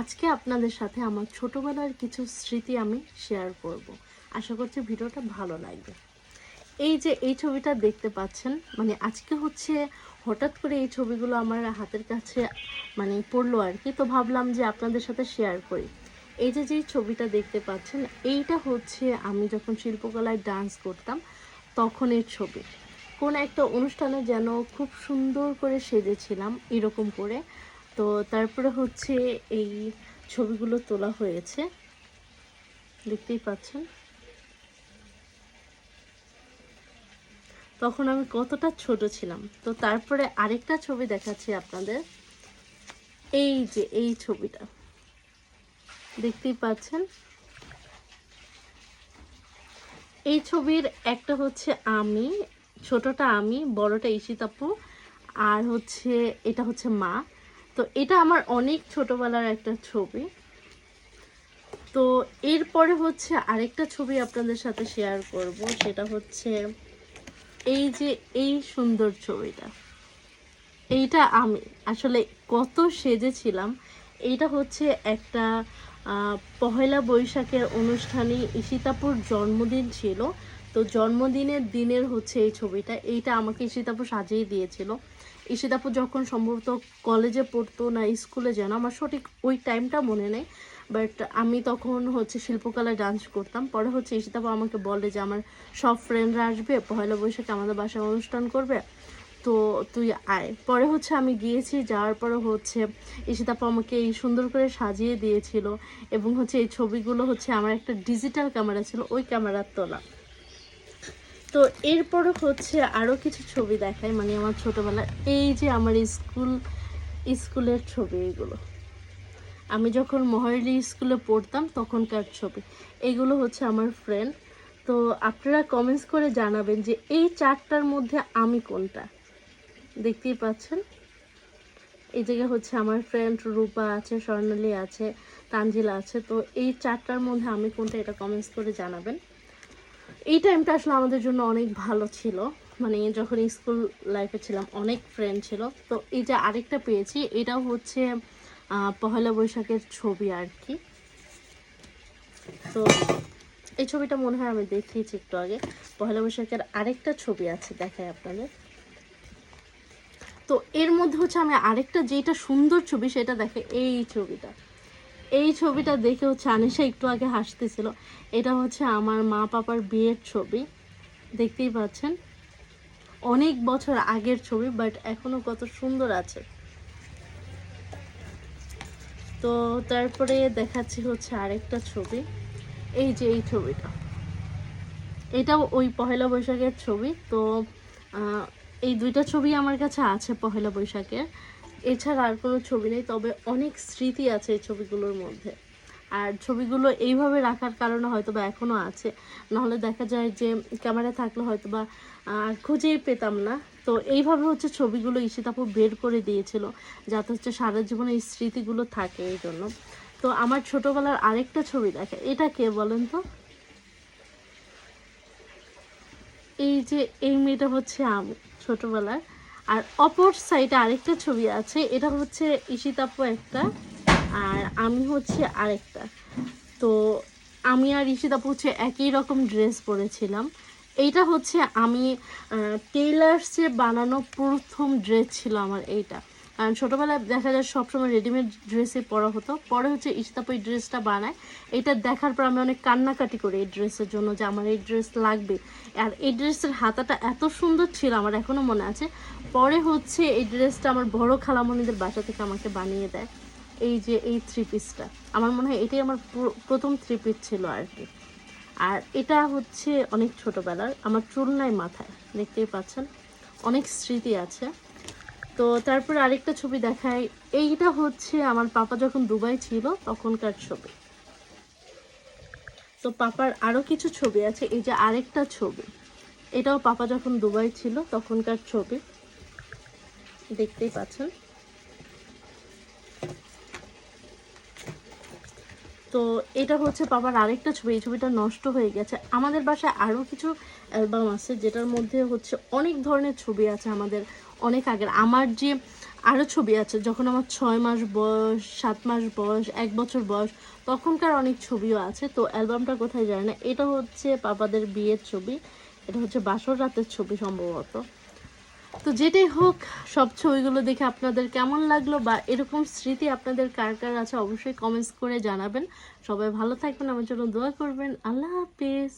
আজকে আপনাদের সাথে আমার ছোটবেলার কিছু স্মৃতি আমি শেয়ার করব। আশা করছি ভিডিওটা ভালো লাগবে। এই যে এই ছবিটা দেখতে পাচ্ছেন মানে আজকে হচ্ছে হঠাৎ করে এই ছবিগুলো আমার হাতের কাছে মানে পড়ল আর কি। তো ভাবলাম যে আপনাদের সাথে শেয়ার করি। এই যে যেই ছবিটা দেখতে পাচ্ছেন, এইটা হচ্ছে আমি যখন শিল্পকলায় ডান্স করতাম, তখনের ছবি। কোন একটা অনুষ্ঠানে যেন খুব সুন্দর করে সেজেছিলাম, এরকম করে। তো তারপরে হচ্ছে এই ছবিগুলো তোলা হয়েছে। দেখতেই পাচ্ছেন। তখন আমি কতটা ছোট ছিলাম। তো তারপরে আরেকটা ছবি দেখাচ্ছি আপনাদের। এই যে, এই ছবিটা। দেখতেই পাচ্ছেন? এই ছবির একটা হচ্ছে আমি, ছোটটা আমি, বড়টা ঈশিতাপু, আর হচ্ছে এটা হচ্ছে মা। তো এটা আমার অনেক ছোটবেলার একটা ছবি। তো এরপরে হচ্ছে আরেকটা ছবি আপনাদের সাথে শেয়ার করব, সেটা হচ্ছে এই যে এই সুন্দর ছবিটা। এইটা আমি আসলে কত সেজেছিলাম। এইটা হচ্ছে একটা পহেলা বৈশাখের অনুষ্ঠানে ঈশিতাপুর জন্মদিন ছিল। তো জন্মদিনের দিনের হচ্ছে এই ছবিটা। এইটা আমাকে ঈশিতাপু সাজিয়ে দিয়েছিল। ঈশিতাপু যখন সম্ভবত কলেজে পড়তো না স্কুলে যেন আমার সঠিক ওই টাইমটা মনে নেই বাট আমি তখন হচ্ছে শিল্পকলায় ডান্স করতাম। পরে হচ্ছে ঈশিতাপু আমাকে বলে যে, আমার সব ফ্রেন্ডরা আসবে পয়লা বৈশাখে আমাদের বাসায় অনুষ্ঠান করবে, তো তুই আয়। পরে হচ্ছে আমি গিয়েছি, যাওয়ার পরে হচ্ছে ঈশিতাপু আমাকে এই সুন্দর করে সাজিয়ে দিয়েছিল এবং হচ্ছে এই ছবিগুলো হচ্ছে আমার একটা ডিজিটাল ক্যামেরা ছিল, ওই ক্যামেরার তোলা। তো এরপরে হচ্ছে আরও কিছু ছবি দেখায় মানে আমার ছোটোবেলার, এই যে আমার স্কুল, স্কুলের ছবি এগুলো। আমি যখন মহারলি স্কুলে পড়তাম তখনকার ছবি। এগুলো হচ্ছে আমার ফ্রেন্ড তো আপনারা কমেন্টস করে জানাবেন যে এই চারটার মধ্যে আমি কোনটা? দেখতেই পাচ্ছেন? এই জায়গায় হচ্ছে আমার ফ্রেন্ড রূপা আছে, স্বর্ণালী আছে, তানজিলা আছে। তো এই চারটার মধ্যে আমি কোনটা, এটা কমেন্টস করে জানাবেন। এই টাইমটা আসলে আমাদের জন্য অনেক ভালো ছিল। মানে যখন স্কুল লাইফে ছিলাম, অনেক ফ্রেন্ড ছিল। তো এই যে আরেকটা পেয়েছি, এটাও হচ্ছে পহেলা বৈশাখের ছবি আর কি। তো এই ছবিটা মনে হয় আমি দেখিয়েছি একটু আগে। পহেলা বৈশাখের আরেকটা ছবি আছে দেখায় আপনাদের। তো এর মধ্যে হচ্ছে আমি আরেকটা যেটা সুন্দর ছবি, সেটা দেখে এই ছবিটা। এই ছবিটা দেখে হচ্ছে আনিশা একটু আগে হাসতেছিল। এটা হচ্ছে আমার মা পাপার বিয়ের ছবি। দেখতেই পাচ্ছেন? অনেক বছর আগের ছবি, বাট এখনও কত সুন্দর আছে। তো তারপরে দেখাচ্ছি হচ্ছে আরেকটা ছবি। এই যে এই ছবিটা। এটাও ওই পহেলা বৈশাখের ছবি। তো এই দুইটা ছবি আমার কাছে আছে পহেলা বৈশাখের। এছাড়া আর কোনো ছবি নেই, তবে অনেক স্মৃতি আছে এই ছবিগুলোর মধ্যে। আর ছবিগুলো এইভাবে রাখার কারণে হয়তো বা এখনও আছে। নাহলে দেখা যায় যে ক্যামেরা থাকলে হয়তো বা খুঁজেই পেতাম না। তো এইভাবে হচ্ছে ছবিগুলো ঈশিতাপু বের করে দিয়েছিল, যাতে হচ্ছে সারা জীবনে এই স্মৃতিগুলো থাকে এই জন্য। তো আমার ছোটোবেলার আরেকটা ছবি দেখে, এটা কে বলেন তো? এই যে, এই মেয়েটা হচ্ছে আমি ছোটবেলার। আর অপর সাইডে আরেকটা ছবি আছে, এটা হচ্ছে ঈশিতাপু একটা আর আমি হচ্ছে আরেকটা। তো আমি আর ঈশিতাপু হচ্ছে একই রকম ড্রেস পরেছিলাম। এইটা হচ্ছে আমি টেইলার্সে বানানো প্রথম ড্রেস ছিল আমার এইটা। কারণ ছোটোবেলায় দেখা যায় সবসময় রেডিমেড ড্রেসে পরা হতো। পরে হচ্ছে ইস্তাপ এই ড্রেসটা বানায়। এটা দেখার পর আমি অনেক কান্নাকাটি করি এই ড্রেসের জন্য যে আমার এই ড্রেস লাগবে। আর এই ড্রেসের হাতাটা এত সুন্দর ছিল আমার এখনও মনে আছে। পরে হচ্ছে এই ড্রেসটা আমার বড় খালামণিদের বাসা থেকে আমাকে বানিয়ে দেয়। এই যে এই থ্রি পিসটা আমার মনে হয় এটাই আমার প্রথম থ্রি পিস ছিল আর কি। আর এটা হচ্ছে অনেক ছোটোবেলার। আমার চুল নাই মাথায়, দেখতেই পাচ্ছেন। অনেক স্মৃতি আছে। তো তারপর আরেকটা ছবি দেখাই। এইটা হচ্ছে আমার পাপা যখন দুবাই ছিল, তখনকার ছবি। তো পাপার আরও কিছু ছবি আছে, এই যে আরেকটা ছবি। এটাও পাপা যখন দুবাই ছিল, তখনকার ছবি। দেখতেই পাচ্ছেন। তো এটা হচ্ছে বাবার আরেকটা ছবি, এই ছবিটা নষ্ট হয়ে গেছে। আমাদের বাসায় আরও কিছু অ্যালবাম আছে যেটার মধ্যে হচ্ছে অনেক ধরনের ছবি আছে আমাদের, অনেক আগের। আমার যে আরও ছবি আছে, যখন আমার ছয় মাস বয়স, সাত মাস বয়স, এক বছর বয়স, তখনকার অনেক ছবিও আছে। তো অ্যালবামটা কোথায় যায় না। এটা হচ্ছে পাপাদের বিয়ের ছবি। এটা হচ্ছে বাসর রাতের ছবি সম্ভবত। তো যেটাই হোক, সব ছবিগুলো দেখে আপনাদের কেমন লাগল বা এরকম স্মৃতি আপনাদের কার কার আছে অবশ্যই কমেন্টস করে জানাবেন। সবাই ভালো থাকবেন, আমার জন্য দোয়া করবেন। আল্লাহ হাফিজ।